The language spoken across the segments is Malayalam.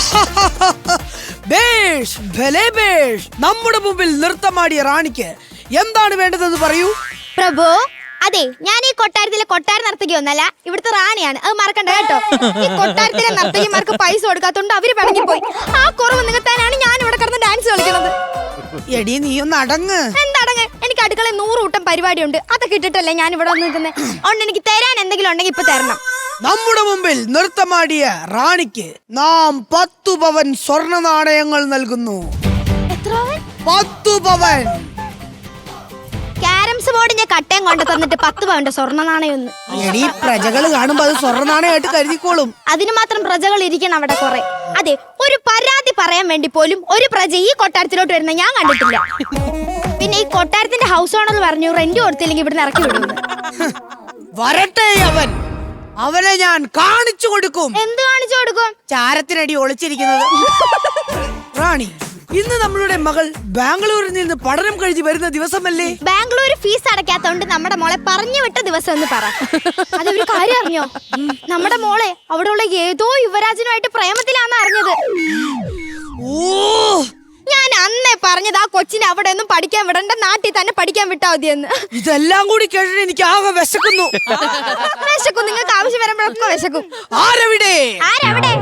ബേഷ് ഭലേ ബേഷ് നമ്മുടെ മുമ്പിൽ നൃത്തമാടിയ റാണിക്ക് എന്താണ് വേണ്ടതെന്ന് പറയൂ? പ്രഭു അതെ ഞാൻ ഈ കൊട്ടാരത്തിലെ കൊട്ടാര നർത്തകി ഒന്നല്ല ഇവിടുത്തെ റാണിയാണ്. അത് മറക്കണ്ട കേട്ടോ. ഈ കൊട്ടാരത്തിലെ നർത്തകിമാർക്ക് പൈസ കൊടുക്കാത്തോണ്ട് അവർ പടങ്ങി പോയി ആ കുറവ് നികത്താനാണ് ഞാൻ ഇവിടെ കിടന്ന് ഡാൻസ് കളിക്കുന്നത്. എടി നീ ഒന്ന് അടങ്ങ്. എന്തടങ്ങ്? എനിക്ക് അടുക്കളയിൽ നൂറ് കൂട്ടം പരിപാടിയുണ്ട്. അതൊക്കെ ഇട്ടിട്ടല്ലേ ഞാൻ ഇവിടെ വന്ന് നിൽക്കുന്നത് അതുകൊണ്ട് എനിക്ക് തരാൻ എന്തെങ്കിലും ഉണ്ടെങ്കിൽ ഇപ്പൊ തരണം. നമ്മുടെ മുമ്പിൽ നൃത്തമാടിയ റാണിക്ക് നാം പത്തു പവൻ സ്വർണ നാണയങ്ങൾ നൽകുന്നു. പത്തു പവൻ. ക്യാരംസ് ബോർഡിന്റെ കട്ടയും കൊണ്ട് തന്നിട്ട് പത്ത് പവന്റെ സ്വർണ നാണയം എടി പ്രജകൾ കാണുമ്പോ അത് സ്വർണ നാണയമായിട്ട് കരുതിക്കോളും. അതിന് മാത്രം പ്രജകൾ ഇരിക്കണം അവിടെ കുറെ. അതെ ഒരു പരാതി പറയാൻ വേണ്ടി പോലും ഒരു പ്രജ ഈ കൊട്ടാരത്തിലോട്ട് വരുന്ന ഞാൻ കണ്ടിട്ടില്ല. പിന്നെ ഈ കൊട്ടാരത്തിന്റെ ഹൗസ് ഓണർ പറഞ്ഞു റെന്റ് കൊടുത്തില്ലെങ്കിൽ ഇവിടുന്ന് ഇറക്കി വിടുന്നു വരട്ടെ അവൻ. അവനെ ഞാൻ കാണിച്ചു കൊടുക്കും. എന്ത് കാണിച്ചു കൊടുക്കും? ചാരത്തിനടി ഒളിച്ചിരിക്കുന്നത്. റാണി ഇന്ന് നമ്മളുടെ മകൾ ബാംഗ്ലൂരിൽ നിന്ന് പഠനം കഴിഞ്ഞ് വരുന്ന ദിവസമല്ലേ? ബാംഗ്ലൂർ ഫീസ് അടയ്ക്കാത്തോണ്ട് നമ്മുടെ മോളെ പറഞ്ഞു വിട്ട ദിവസം എന്ന് പറ. അതൊരു കാര്യം അറിഞ്ഞോ? നമ്മുടെ മോളെ അവിടെയുള്ള ഏതോ യുവരാജനുമായിട്ട് പ്രേമത്തിലാന്ന് അറിഞ്ഞത്. ഓ ഞാൻ അന്നേ പറഞ്ഞത് ആ കൊച്ചിനെ അവിടെ ഒന്നും പഠിക്കാൻ വിടണ്ട നാട്ടിൽ തന്നെ പഠിക്കാൻ വിട്ടാ മതിയെന്ന്. ഇതെല്ലാം കൂടി കേട്ടിട്ട് എനിക്ക് ആകെ വിശക്കുന്നു. വിശക്കും നിങ്ങൾക്ക് ആവശ്യം വരുമ്പോഴൊക്കെ വിശക്കും. ആരവിടെ? ആരവിടെ?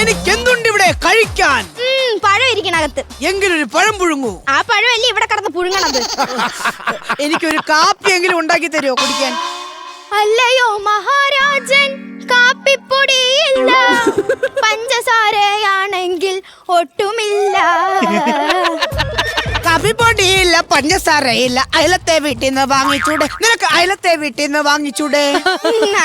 എനിക്കെന്തുണ്ട് ഇവിടെ കഴിക്കാൻ? ഉം, പഴം ഇരിക്കണകത്ത്. എങ്കിലൊരു പഴം പുഴുങ്ങൂ. ആ പഴമല്ലേ ഇവിടെ കിടന്ന് പുഴുങ്ങണത്? എനിക്കൊരു കാപ്പിയെങ്കിലും ഉണ്ടാക്കി തരുമോ കുടിക്കാൻ? അല്ലയോ മഹാരാജൻ കാപ്പിപ്പൊടിയില്ല. പഞ്ചസാരയാണെങ്കിൽ ഒട്ടുമില്ല പഞ്ചസാരയില്ല അയലത്തെ വീട്ടിൽ നിന്ന് വാങ്ങിച്ചൂടെ? നിനക്ക് അയലത്തെ വീട്ടിൽ നിന്ന് വാങ്ങിച്ചൂടെ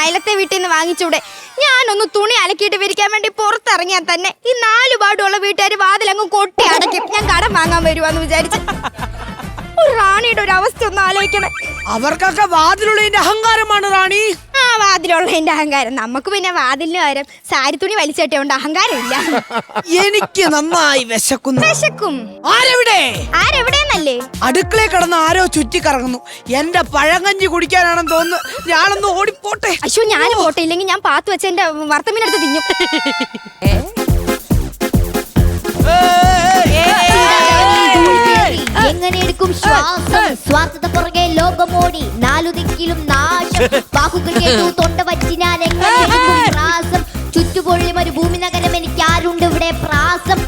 അയലത്തെ വീട്ടിൽ നിന്ന് വാങ്ങിച്ചൂടെ. ഞാനൊന്ന് തുണി അലക്കിയിട്ട് വിരിക്കാൻ വേണ്ടി പുറത്തിറങ്ങിയാൽ തന്നെ. ഈ നാലുപാടുള്ള വീട്ടുകാർ വാതിലങ്ങ് കൊട്ടി അടയ്ക്കും. ഞാൻ കടം വാങ്ങാൻ വരുവാന്ന് വിചാരിച്ച്. ഒരു റാണിയുടെ ഒരു അവസ്ഥ ഒന്ന് ആലോചിക്കണേ. അവർക്കൊക്കെ വാതിലുള്ളതിന്റെ അഹങ്കാരമാണ് റാണി. ആ വാതിലുള്ള എന്റെ അഹങ്കാരം. നമുക്ക് പിന്നെ വാതിലിന് പകരം സാരി തുണി വലിച്ചിട്ടുണ്ട് അഹങ്കാരമില്ല. എനിക്ക് നന്നായി വിശക്കുന്നു. വിശക്കും. ആരെവിടെ? ആരെവിടെന്നല്ലേ അടുക്കളയിൽ കിടന്ന് ആരോ ചുറ്റിക്കറങ്ങുന്നു. എന്റെ പഴങ്കഞ്ഞി കുടിക്കാനാണെന്ന് തോന്നുന്നു. ഞാനൊന്ന് ഓടിപ്പോട്ടെ. അശോ ഞാൻ പോട്ടെ. ഇല്ലെങ്കിൽ ഞാൻ പാത്തു വെച്ച എന്റെ വർത്തമീനെടുത്ത് തിന്നും. നാക്കിലും നാശം വാക്കുകൾ കേട്ടു തൊണ്ട വച്ച് ഞാൻ പ്രാസം ചുറ്റുപൊഴിയും ഒരു ഭൂമി നഗരം എനിക്ക് ആരുണ്ട് ഇവിടെ പ്രാസം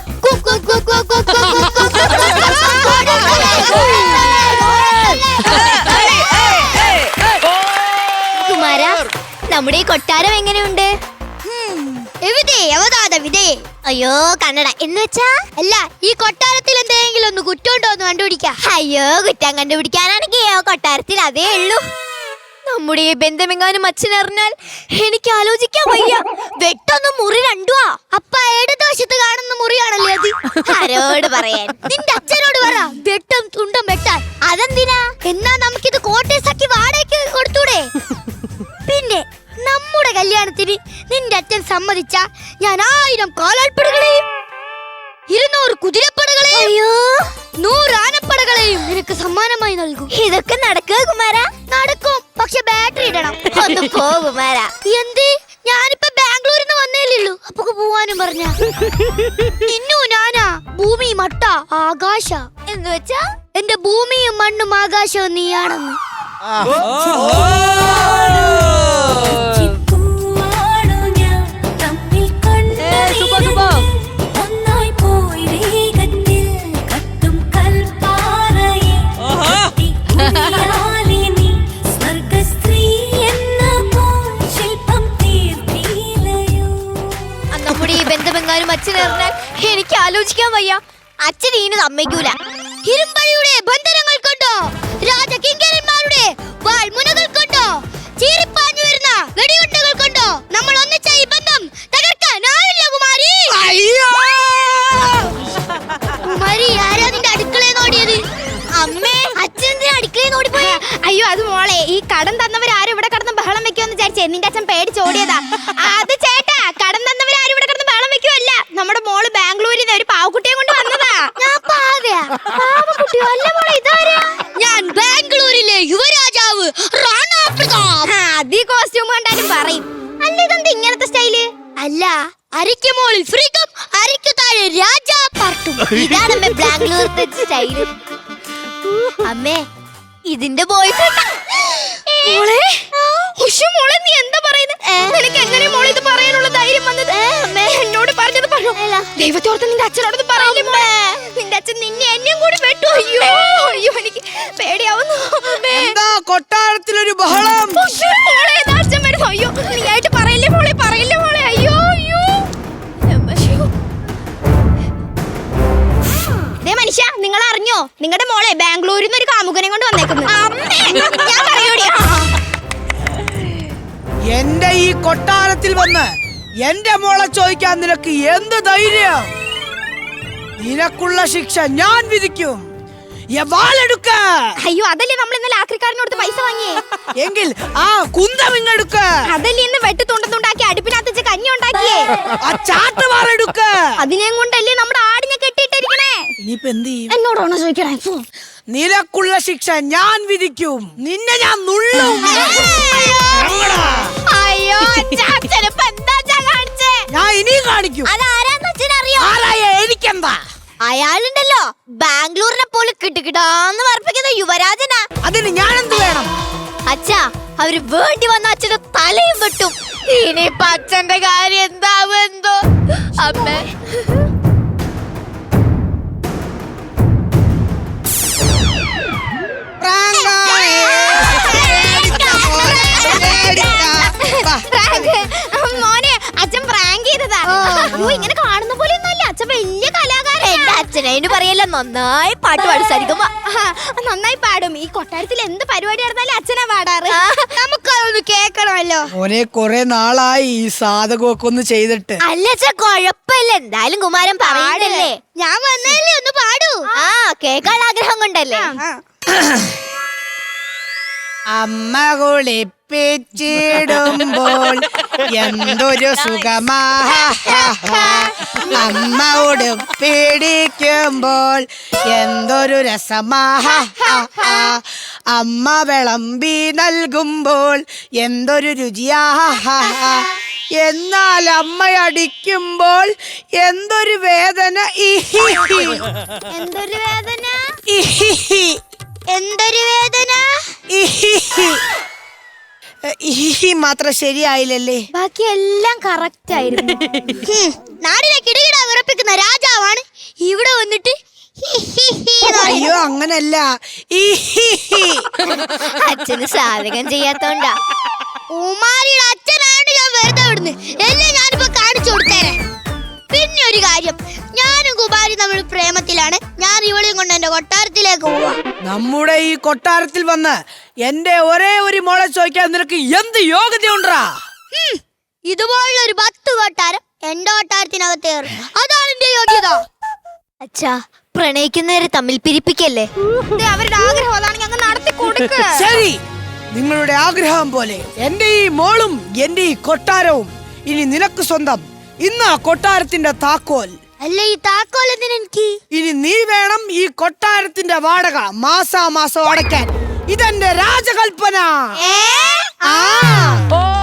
നമ്മുടെ കൊട്ടാരം എങ്ങനെയുണ്ട് അയ്യോ കണ്ണട എന്ന് വെച്ചാ അല്ല ഈ കൊട്ടാരത്തിൽ എന്തെങ്കിലും ഒന്ന് കുറ്റമുണ്ടോ എന്ന് കണ്ടുപിടിക്കാം അയ്യോ കുറ്റം കണ്ടുപിടിക്കാനാണെങ്കിൽ കൊട്ടാരത്തിൽ അതേ ഉള്ളൂ നമ്മുടെ ഈ ബന്ധമെങ്ങാനും അച്ഛൻ അറിഞ്ഞാൽ എനിക്ക് ആലോചിക്കാൻ വയ്യ. വെട്ടൊന്നും മുറി രണ്ടുവാ. അപ്പ ഇടതുവശത്ത് കാണുന്ന മുറിയാണല്ലേ അത്? ആരോട് പറയാൻ? നിന്റെ അച്ഛനോട് പറ. വെട്ടം തുണ്ടം വെട്ടാൻ. അതെന്തിനാ? എന്നാ നമുക്കിത് കോട്ടേഴ്സാക്കി വാടകയ്ക്ക് കൊടുത്തൂടെ? പിന്നെ നമ്മുടെ കല്യാണത്തിന് നിന്റെ അച്ഛൻ സമ്മതിച്ച ഞാൻ ആയിരം കാലാൾപ്പടകളെയും ഇരുന്നൂറ് കുതിരപ്പടകളെയും നൂറ് ആനപ്പടകളെയും നിനക്ക് സമ്മാനമായി നൽകും. ഇതൊക്കെ നടക്കുക കുമാര. നടക്കും. പക്ഷെ ബാറ്ററി ഇടണം. ഒന്ന് പോകുമാരാ എന്ത്? ഞാനിപ്പോ ബാംഗ്ലൂരിൽ നിന്ന് വന്നേലുള്ളൂ അപ്പൊ പോവാനും പറഞ്ഞ. ഇന്നു ഞാനാ ഭൂമി മട്ട ആകാശ. എന്ന് വെച്ചാ എന്റെ ഭൂമിയും മണ്ണും ആകാശവും നീയാണെന്ന്. ഈ അച്ഛൻ അച്ഛനറിഞ്ഞാൽ എനിക്ക് ആലോചിക്കാൻ വയ്യ. അച്ഛൻ ഇനി സമ്മതിക്കൂല. ഇരുമ്പഴിയുടെ ബന്ധനങ്ങൾ കൊണ്ടോ രാജകിങ്കരന്മാരുടെ വാൾമുനകൾ കൊണ്ടോ ചീറിപ്പാഞ്ഞു വരുന്ന വെടിയുണ്ടകൾ കൊണ്ടോ നമ്മൾ ഒന്നിച്ച ഈ ബന്ധം തകർക്കാനാവില്ല കുമാരി. കുമാരി ആരാ നിന്റെ അടുക്കളയിൽ നോടിയത് അമ്മേ അച്ഛന്റെ അടുക്കളയിൽ നോടിപ്പോയ അയ്യോ അത് മോളെ ഈ കടം തന്നവർ ആരും ഇവിടെ കടന്ന് ബഹളം വെക്കുമെന്ന് വിചാരിച്ചേ. നിന്റെ അച്ഛൻ പേടിച്ചോടിയതാ അത് ചേട്ടാ കടം തന്നവർ ആരും ഇവിടെ കിടന്ന് ബഹളം വെക്കുമല്ല നമ്മുടെ മോൾ ബാംഗ്ലൂരിൽ നിന്ന് ഒരു പാവക്കുട്ടിയെ കൊണ്ട് വന്നതാ ഞാൻ പാവയാ പാവക്കുട്ടിയോ അല്ല മോളെ ഇതാരാ ഞാൻ ബാംഗ്ലൂരിലെ യുവരാജാവ് റാണാ പ്രതാപ്. ആ, കോസ്റ്റ്യൂം കണ്ടാലും പറയും. അല്ല ഇതെന്താ ഇങ്ങനത്തെ സ്റ്റൈൽ? അല്ല അരയ്ക്ക് മോളിൽ ഫ്രീക്കം അരയ്ക്ക് ബാംഗ്ലൂർ സ്റ്റൈൽ. അമ്മേ ഇതിന്റെ ബോയ് മോളെ ഉഷു മോളെ നീ എന്താ പറയുന്നത് നിനക്ക് എങ്ങനെ മോളെ ഇത് പറയാനുള്ള ധൈര്യം വന്നത്? എന്നോട് പറഞ്ഞത് പറഞ്ഞു ദൈവത്തോർത്ത് നിന്റെ അച്ഛനോടൊന്ന് പറയില്ലേ നിന്റെ അച്ഛൻ നിന്നെ എന്നെയും കൂടി വെട്ടു. അയ്യോ അയ്യോ എനിക്ക് പേടിയാവുന്നു. എന്താ കൊട്ടാരത്തിലൊരു ബഹളം? ഉശ്ശോ, മോളെ ഇതാ അച്ഛൻ വരുന്നു. അയ്യോ നീ ആയിട്ട് പറയില്ലേ മോളെ പറയില്ലേ മോളെ. അയ്യോ അയ്യോ. അമ്മശ്ശോ. ദേ മനുഷ്യ നിങ്ങൾ അറിഞ്ഞോ? നിങ്ങളുടെ മോളെ ബാംഗ്ലൂരിൽ നിന്ന് ഒരു കാമുകനെ കൊണ്ട് വന്നേക്കുന്നു. ഞാൻ. എന്റെ ഈ കൊട്ടാരത്തിൽ വന്ന് എന്റെ മോളെ ചോദിക്കാൻ നിനക്ക് എന്ത് ധൈര്യം? നിനക്കുള്ള ശിക്ഷ ഞാൻ വിധിക്കും. വാളെടുക്ക. അയ്യോ അതല്ലേ നമ്മൾ ഇന്നലെ ആക്രിക്കാരനോട് പൈസ വാങ്ങിയേ? എങ്കിൽ ആ കുന്തം ഇങ്ങെടുക്ക. അതല്ലേ ഇന്ന് വെട്ടി തുണ്ടത്തുണ്ടാക്കി അടുപ്പിനകത്ത് വെച്ച് കഞ്ഞി ഉണ്ടാക്കിയേ? ആ ചാട്ട് വാളെടുക്ക. അതിനെയും കൊണ്ടല്ലേ നമ്മുടെ ആടിനെ കെട്ടിയിട്ടിരിക്കണേ? ഇനിയിപ്പോ എന്ത് ചെയ്യും? എന്നോടാണോ ചോദിക്കണേ. നിനക്കുള്ള ശിക്ഷ ഞാൻ വിധിക്കും. നിന്നെ ഞാൻ നുള്ളും. അയ്യോ ഞാൻ ഇനിയും കാണിക്കും. അതാരാന്ന് അറിയോ ആരായ എനിക്കെന്താ? അയാളുണ്ടല്ലോ. ബാംഗ്ലൂരിനെ പോലെ കിട്ടുകിടാന്ന് വർപ്പിക്കുന്ന യുവരാജനാ. അതിന് ഞാൻ എന്ത് വേണം? അച്ഛാ അവർ വേണ്ടി വന്ന അച്ഛന്റെ തലയും വെട്ടും. ഇനിയിപ്പൊ അച്ഛന്റെ കാര്യം എന്താവും എന്തോ? അമ്മേ. മോനെ അച്ഛൻ പ്രാങ്ക് ചെയ്തതാ. ഇങ്ങനെ കാണുന്ന പോലെ ഒന്നുമല്ല അച്ഛൻ വലിയ കലാകാരൻ അച്ഛനതിന് പറയല്ല നന്നായി പാട്ട് പാടും സരിഗമ നന്നായി പാടും. ഈ കൊട്ടാരത്തിൽ എന്ത് പരിപാടി നടന്നാലും അച്ഛനാ പാടാറ്. നമുക്കതൊന്ന് കേക്കണമല്ലോ മോനെ കൊറേ നാളായി ഈ സാധകമൊക്കെ ഒന്ന് ചെയ്തിട്ട്. അല്ല അച്ഛാ കൊഴപ്പില്ല എന്തായാലും കുമാരൻ പാടല്ലേ ഞാൻ വന്നല്ലേ ഒന്ന് പാടൂ. ആ കേൾക്കാൻ ആഗ്രഹം കൊണ്ടല്ലേ. അമ്മ കുളിപ്പിച്ചിടുമ്പോൾ എന്തൊരു സുഖമാ അമ്മ ഉടുപ്പിടിക്കുമ്പോൾ എന്തൊരു രസമാ അമ്മ വിളമ്പി നൽകുമ്പോൾ എന്തൊരു രുചിയാ എന്നാൽ അമ്മ അടിക്കുമ്പോൾ എന്തൊരു വേദന എന്തൊരു വേദന? എന്തൊരു ഇഹിഹി മാത്രം ശരിയായില്ലല്ലേ? ബാക്കി എല്ലാം കറക്റ്റ് ആയിരുന്നു. നാടിനെ കിടുകിട വിറപ്പിക്കുന്ന രാജാവാണ് ഇവിടെ വന്നിട്ട് എന്ന്. അയ്യോ അങ്ങനല്ല. അച്ഛന് സാധകം ചെയ്യാത്തോണ്ടാ. ഉമാരിയുടെ അച്ഛനാണ് ഞാൻ വെറുതെ വിടുന്നത് എല്ലാം തമ്മിൽ പ്രേമത്തിലാണ്. ഞാൻ ഇവളെയും കൊണ്ട് എന്റെ കൊട്ടാരത്തിലേക്ക് പോവാ. നമ്മുടെ ഈ കൊട്ടാരത്തിൽ വന്ന് എന്റെ ഒരേ ഒരു മോളെ ചോദിക്കാൻ നിനക്ക് എന്ത് യോഗ്യത ഉണ്ടാ ഇതുപോലുള്ള ഒരു പത്ത് കൊട്ടാരം എന്റെ കൊട്ടാരത്തിനകത്ത് കയറും. അതാണ് എന്റെ യോഗ്യത. അച്ഛാ പ്രണയിക്കുന്നവരെ തമ്മിൽ പിരിപ്പിക്കല്ലേ? അവരുടെ ആഗ്രഹം അതാണ് ഞങ്ങൾ നടത്തി കൊടുക്കുക ശരി നിങ്ങളുടെ ആഗ്രഹം പോലെ എന്റെ ഈ മോളും എന്റെ ഈ കൊട്ടാരവും ഇനി നിനക്ക് സ്വന്തം. ഇന്ന് ആ കൊട്ടാരത്തിന്റെ താക്കോൽ അല്ല ഈ താക്കോൽ എനിക്ക്? ഇനി നീ വേണം ഈ കൊട്ടാരത്തിന്റെ വാടക മാസാമാസം അടയ്ക്കാൻ. ഇതെന്റെ രാജകൽപ്പന. ഏ? ആ. ഓ